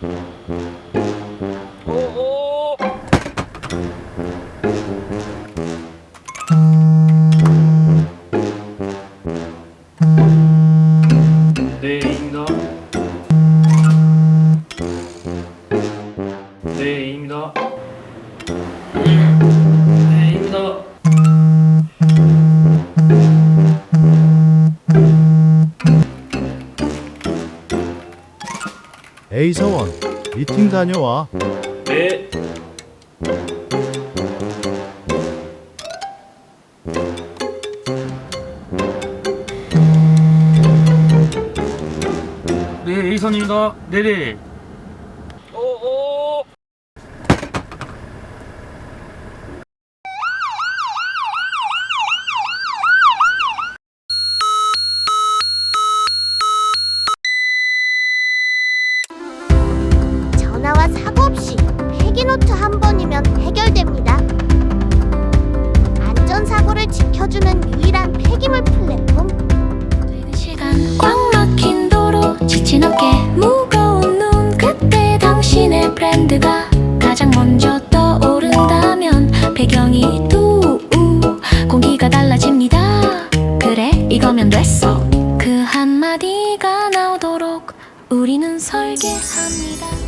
네, 오오. 네입니다. 네입니다. 에이 서원 미팅 다녀와 네. 네, 이선입니다. 네네. 어, 어, 당신의 브랜드가 가장 먼저 떠오른다면 배경이 두 공기가 달라집니다. 그래 이거면 됐어. 그 한마디가 나오도록 우리는 설계합니다.